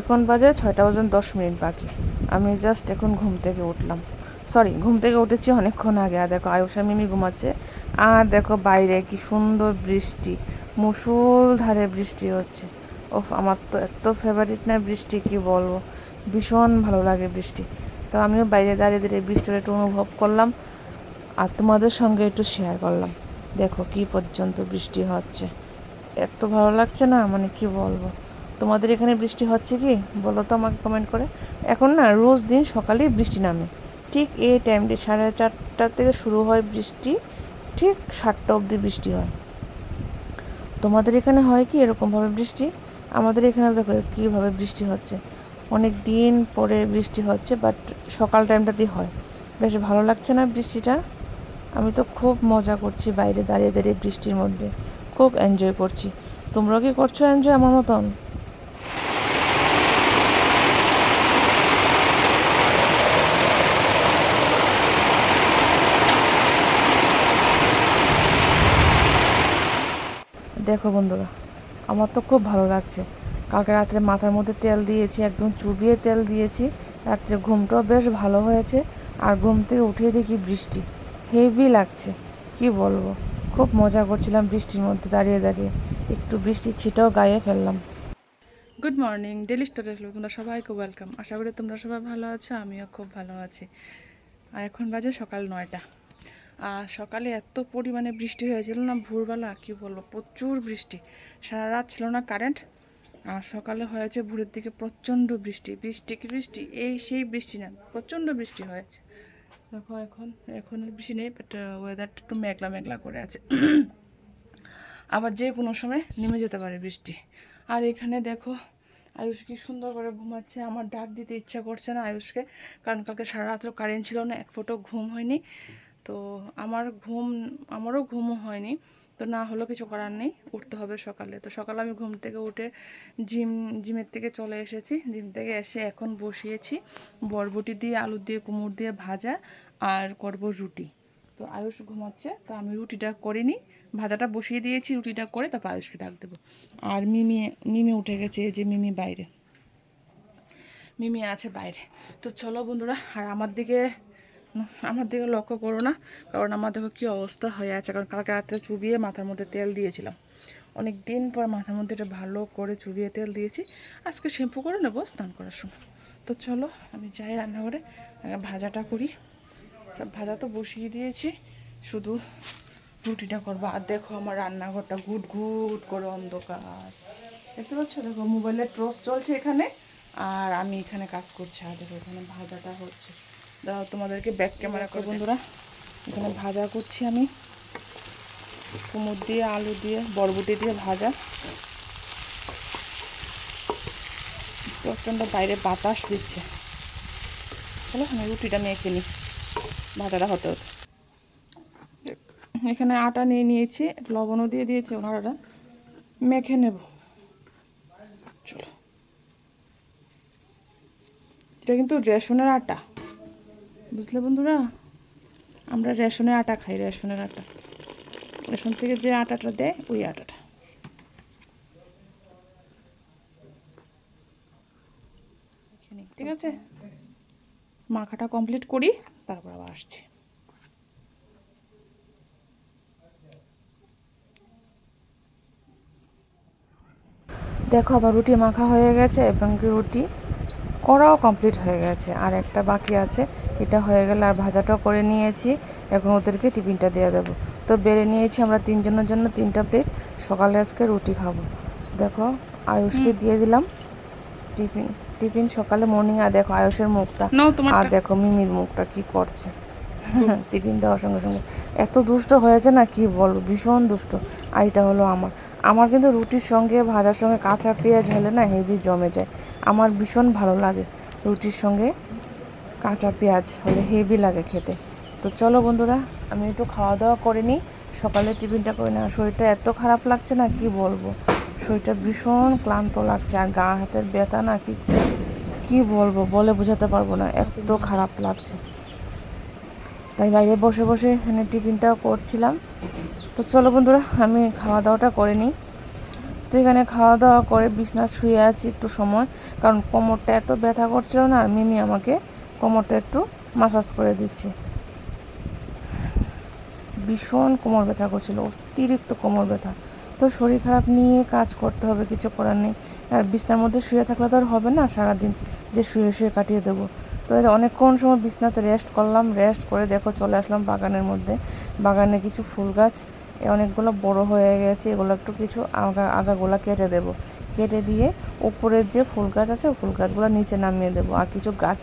এখন বাজে ছয়টা পর্যন্ত দশ মিনিট বাকি। আমি জাস্ট এখন ঘুম থেকে উঠলাম। সরি ঘুম থেকে উঠেছি অনেকক্ষণ আগে। আর দেখো আয়ুষা মিমি ঘুমাচ্ছে। আর দেখো বাইরে কি সুন্দর বৃষ্টি। মুসুল ধারে বৃষ্টি হচ্ছে। ওফ, আমার তো এত ফেভারিট না বৃষ্টি, কি বলব? ভীষণ ভালো লাগে বৃষ্টি। তো আমিও বাইরে দাঁড়িয়ে দাঁড়িয়ে বৃষ্টির একটু অনুভব করলাম। আর তোমাদের সঙ্গে একটু শেয়ার করলাম। দেখো কি পর্যন্ত বৃষ্টি হচ্ছে। এত ভালো লাগছে না? মানে কি বলব? তোমাদের এখানে বৃষ্টি হচ্ছে কি? বলো তো আমাকে কমেন্ট করে। এখন না রোজ দিন সকালেই বৃষ্টি নামে। ঠিক এই টাইমটি সাড়ে চারটা থেকে শুরু হয় বৃষ্টি, ঠিক সাতটা অবধি বৃষ্টি হয়। তোমাদের এখানে হয় কি এরকমভাবে বৃষ্টি? আমাদের এখানে দেখো কীভাবে বৃষ্টি হচ্ছে। অনেক দিন পরে বৃষ্টি হচ্ছে বাট সকাল টাইমটাতেই হয়। বেশ ভালো লাগছে না বৃষ্টিটা? আমি তো খুব মজা করছি বাইরে দাঁড়িয়ে দাঁড়িয়ে বৃষ্টির মধ্যে। খুব এনজয় করছি। তোমরাও কি করছ এনজয় আমার মতন? দেখো বন্ধুরা, আমার তো খুব ভালো লাগছে। কালকে রাত্রে মাথার মধ্যে তেল দিয়েছি, একদম চুবিয়ে তেল দিয়েছি। রাত্রে ঘুমটাও বেশ ভালো হয়েছে, আর ঘুম থেকে উঠে দেখি বৃষ্টি। হেভি লাগছে, কি বলব? খুব মজা করছিলাম বৃষ্টির মধ্যে দাঁড়িয়ে দাঁড়িয়ে। একটু বৃষ্টির ছিটাও গায়ে ফেললাম। গুড মর্নিং ডেলি স্টোরে আসলো তোমরা সবাইকে ওয়েলকাম আশা করি তোমরা সবাই ভালো আছো, আমিও খুব ভালো আছি। আর এখন বাজে সকাল নয়টা। আর সকালে এত পরিমাণে বৃষ্টি হয়েছিল না, ভোরবেলা কি বলব, প্রচুর বৃষ্টি। সারা রাত ছিল না কারেন্ট আর সকালে হয়েছে ভোরের দিকে প্রচণ্ড বৃষ্টি বৃষ্টি কি বৃষ্টি? এই সেই বৃষ্টি না, প্রচণ্ড বৃষ্টি হয়েছে। দেখো এখন এখন বৃষ্টি নেই বাট ওয়েদারটা একটু মেঘলা মেঘলা করে আছে। আবার যে কোনো সময় নেমে যেতে পারে বৃষ্টি। আর এখানে দেখো, আয়ুষ কি সুন্দর করে ঘুমাচ্ছে, আমার ডাক দিতে ইচ্ছা করছে না আয়ুষকে, কারণ কালকে সারা রাত্র কারেন্ট ছিল না, এক ফোঁটো ঘুম হয়নি। তো আমার ঘুম, আমারও ঘুমও হয়নি। তো না হলেও কিছু করার নেই, উঠতে হবে সকালে। তো সকালে আমি ঘুম থেকে উঠে জিম, জিমের থেকে চলে এসেছি। জিম থেকে এসে এখন বসিয়েছি বরবটি দিয়ে, আলু দিয়ে, কুমড় দিয়ে ভাজা আর করব রুটি। তো আয়ুষ ঘুমাচ্ছে, তো আমি রুটিটা করে নিই। ভাজাটা বসিয়ে দিয়েছি, রুটিটা করে তারপর আয়ুষকে ডাক দেবো। আর মিমি মিমি উঠে গেছে যে মিমি বাইরে। মিমি আছে বাইরে। তো চলো বন্ধুরা, আর আমার দিকে আমার দিকে লক্ষ্য করো না, কারণ আমার দেখো কী অবস্থা হয়ে আছে। কারণ কালকে রাত্রে চুবিয়ে মাথার মধ্যে তেল দিয়েছিলাম। অনেক দিন পর মাথার মধ্যে এটা ভালো করে চুবিয়ে তেল দিয়েছি। আজকে শ্যাম্পু করে নেব, স্নান করার সময়। তো চলো, আমি যাই রান্নাঘরে ভাজাটা করি। সব ভাজা তো বসিয়ে দিয়েছি, শুধু রুটিটা করব। আর দেখো আমার রান্নাঘরটা গুট গুট করে অন্ধকার। দেখতে পাচ্ছ? দেখো মোবাইলের ট্রস চলছে এখানে, আর আমি এখানে কাজ করছি। আর দেখো এখানে ভাজাটা হচ্ছে। দাঁড়াও তোমাদেরকে ব্যাক ক্যামেরা করে বন্ধুরা। এখানে ভাজা করছি আমি। কুমড় দিয়ে, আলু দিয়ে, বরবটি দিয়ে ভাজা। প্রচণ্ড বাইরে বাতাস দিচ্ছে। চলো, আমি রুটিটা মেখে নিই ভাজাটা হতে হতে। এখানে আটা নিয়ে নিয়েছি, লবণও দিয়ে দিয়েছি ওনারা মেখে নেব। চলো। এটা কিন্তু রেশনের আটা। বুঝলে বন্ধুরা? আমরা রেশনের আটা খাই রেশনের আটা। রেশন থেকে যে আটাটা দেয় ওই আটাটা। ঠিক আছে। মাখাটা কমপ্লিট করি তারপর আবার আসছি। দেখো আবার রুটি মাখা হয়ে গেছে এবং রুটি করাও কমপ্লিট হয়ে গেছে। আর একটা বাকি আছে এটা হয়ে গেলে আর ভাজাটাও করে নিয়েছি। এখন ওদেরকে টিফিনটা দিয়ে দেবো। তো বেড়ে নিয়েছি আমরা তিনজনের জন্য তিনটা প্লেট সকালে আজকে রুটি খাব। দেখো আয়ুষকে দিয়ে দিলাম টিফিন। টিফিন সকালে মর্নিং আর দেখো আয়ুষের মুখটা। আর দেখো মিমির মুখটা কি করছে। টিফিন দেওয়ার সঙ্গে সঙ্গে। এত দুষ্ট হয়েছে না কি বলব? ভীষণ দুষ্ট। আর এটা হলো আমার। আমার কিন্তু রুটির সঙ্গে, ভাজার সঙ্গে কাঁচা পেঁয়াজ হলে না হেভি জমে যায়। আমার ভীষণ ভালো লাগে রুটির সঙ্গে কাঁচা পেঁয়াজ হলে হেভি লাগে খেতে। তো চলো বন্ধুরা, আমি একটু খাওয়া দাওয়া করে নিই। সকালে টিফিনটা করে না শরীরটা এত খারাপ লাগছে না, কি বলব? শরীরটা ভীষণ ক্লান্ত লাগছে। আর গা হাতের ব্যথা না, কি কি বলব? বলে বোঝাতে পারব না। এত খারাপ লাগছে। তাই বাইরে বসে বসে এখানে টিফিনটাও করছিলাম। তো চলো বন্ধুরা, আমি খাওয়া দাওয়াটা করে নিই। তো এখানে খাওয়া দাওয়া করে বিছনা শুয়ে আছি একটু সময়, কারণ কোমরটা এত ব্যথা করছিল না, আর মিমি আমাকে কোমরটা একটু মাসাজ করে দিচ্ছে। ভীষণ কোমর ব্যথা করছিল, অতিরিক্ত কোমর ব্যথা। তো শরীর খারাপ নিয়ে কাজ করতে হবে, কিছু করার নেই। আর বিছনার মধ্যে শুয়ে থাকলে তো আর হবে না সারাদিন, যে শুয়ে শুয়ে কাটিয়ে দেবো। তো অনেকক্ষণ সময় বিছনাতে রেস্ট করলাম রেস্ট করে দেখো চলে আসলাম বাগানের মধ্যে। বাগানে কিছু ফুল গাছ, এ অনেকগুলো বড় হয়ে গেছে, এগুলো একটু কিছু আগা আগাগুলো কেটে দেবো। কেটে দিয়ে উপরের যে ফুল গাছ আছে ফুল গাছগুলো নিচে নামিয়ে দেবো। আর কিছু গাছ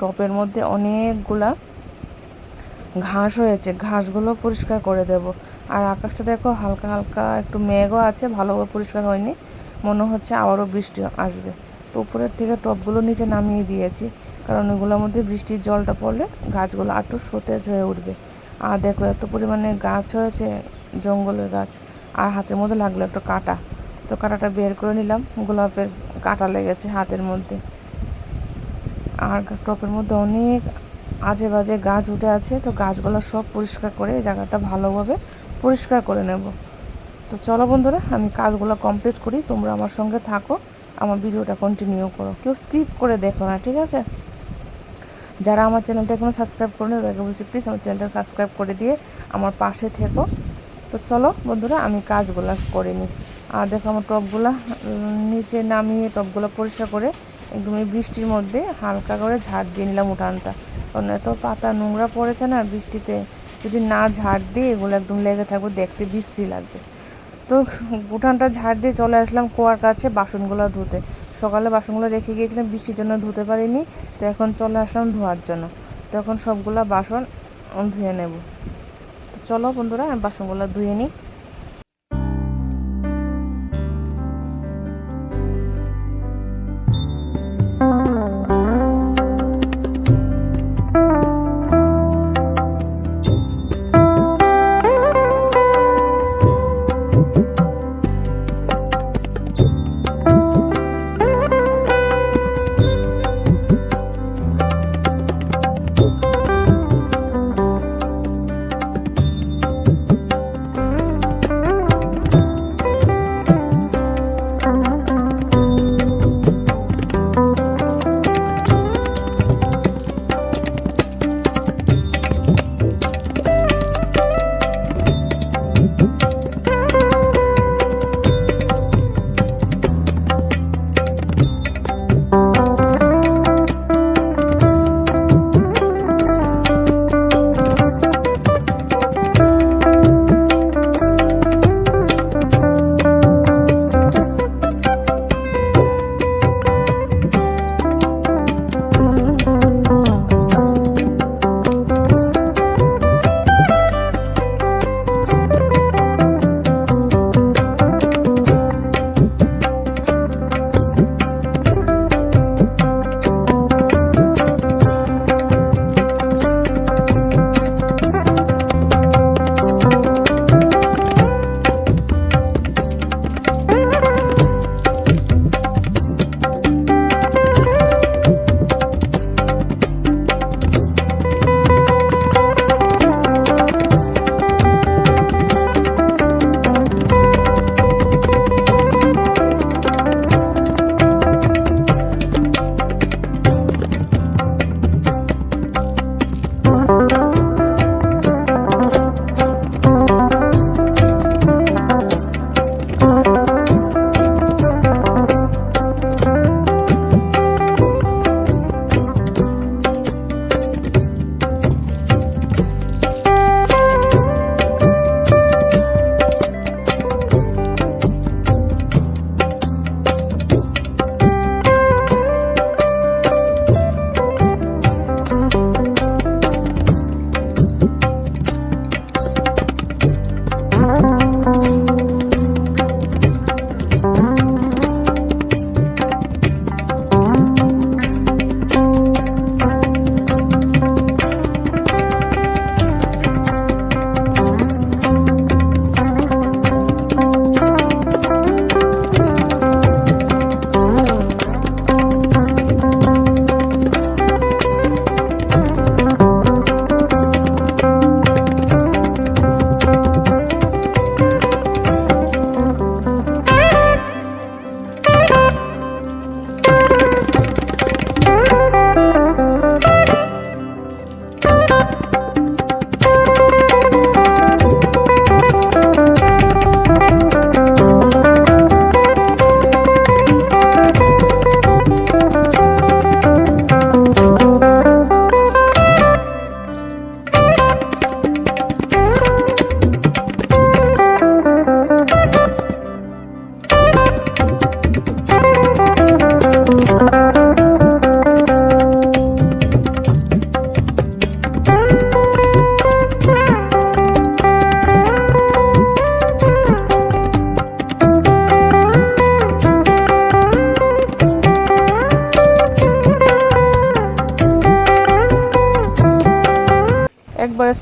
টপের মধ্যে অনেকগুলা ঘাস হয়েছে, ঘাসগুলো পরিষ্কার করে দেব। আর আকাশটা দেখো হালকা হালকা একটু মেঘও আছে ভালোভাবে পরিষ্কার হয়নি। মনে হচ্ছে আবারও বৃষ্টি আসবে। তো উপরের থেকে টবগুলো নিচে নামিয়ে দিয়েছি। কারণ ওইগুলোর মধ্যে বৃষ্টির জলটা পড়লে গাছগুলো আরটু সতেজ হয়ে উঠবে। আর দেখো এত পরিমাণে গাছ হয়েছে, জঙ্গলের গাছ। আর হাতের মধ্যে লাগল একটা কাঁটা। তো কাঁটাটা বের করে নিলাম, গোলাপের কাঁটা লেগেছে হাতের মধ্যে। আর টপের মধ্যে অনেক আজে বাজে গাছ উঠে আছে, তো গাছগুলো সব পরিষ্কার করে এই জায়গাটা ভালোভাবে পরিষ্কার করে নেব। তো চলো বন্ধুরা, আমি কাজগুলো কমপ্লিট করি, তোমরা আমার সঙ্গে থাকো। আমার ভিডিওটা কন্টিনিউ করো। কেউ স্কিপ করে দেখো না ঠিক আছে? যারা আমার চ্যানেলটা এখনও সাবস্ক্রাইব করে তাদেরকে বলছি প্লিজ আমার চ্যানেলটা সাবস্ক্রাইব করে দিয়ে আমার পাশে থেকো। তো চলো বন্ধুরা আমি কাজগুলো করে নিই। আর দেখো আমার টবগুলা উম, নিচে নামিয়ে টবগুলো পরিষ্কার করে একদম এই বৃষ্টির মধ্যে হালকা করে ঝাড় দিয়ে নিলাম উঠানটা। কারণ এত পাতা নোংরা পড়েছে না বৃষ্টিতে যদি না ঝাড় দিয়ে এগুলো একদম লেগে থাকবে দেখতে বিশ্রী লাগবে। তো উঠানটা ঝাড় দিয়ে চলে আসলাম কুয়ার কাছে বাসনগুলো ধুতে। সকালে বাসনগুলো রেখে গিয়েছিলাম, বৃষ্টির জন্য ধুতে পারিনি, তো এখন চলে আসলাম ধোয়ার জন্য। তো এখন সবগুলো বাসন ধুয়ে নেব। তো চলো বন্ধুরা, আমি বাসনগুলো ধুয়ে নিই। Música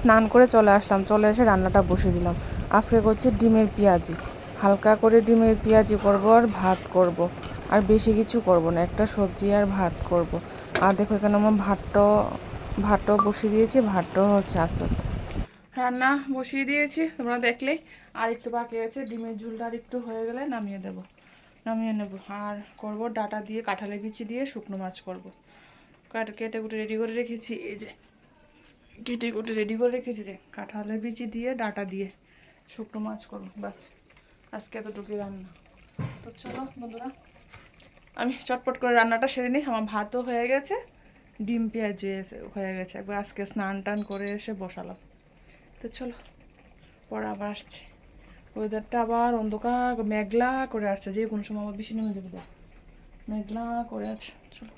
স্নান করে চলে আসলাম। চলে এসে রান্নাটা বসিয়ে দিলাম। আজকে করছি ডিমের পেঁয়াজি। হালকা করে ডিমের পেঁয়াজি করব আর ভাত করব। আর বেশি কিছু করব না, একটা সবজি আর ভাত করব। আর দেখো এখানে আমার ভাতটাও ভাতটাও বসিয়ে দিয়েছি ভাতটাও হচ্ছে আস্তে আস্তে। রান্না বসিয়ে দিয়েছি, তোমরা দেখলেই আর একটু বাকি আছে, ডিমের ঝুলটা আর একটু হয়ে গেলে নামিয়ে দেব। নামিয়ে নেব। আর করব ডাটা দিয়ে কাঁঠালে বিচি দিয়ে শুকনো মাছ করব। কাট কেটে কুটে রেডি করে রেখেছি, এই যে। কেটে কুটে রেডি করে রেখেছি যে কাঁঠালের বিচি দিয়ে, ডাটা দিয়ে শুকনো মাছ করব বাস আজকে এতটুকুই রান্না। তো চলো বন্ধুরা, আমি চটপট করে রান্নাটা সেরে নিই। আমার ভাতও হয়ে গেছে, ডিম, পেঁয়াজ হয়ে গেছে। একবার আজকে স্নান টান করে এসে বসালাম। তো চলো, পরে আবার আসছে। ওয়েদারটা আবার অন্ধকার, মেঘলা করে আসছে। যে কোনো সময় আবার বেশি নেমে যাবে। মেঘলা করে আছে। চলো।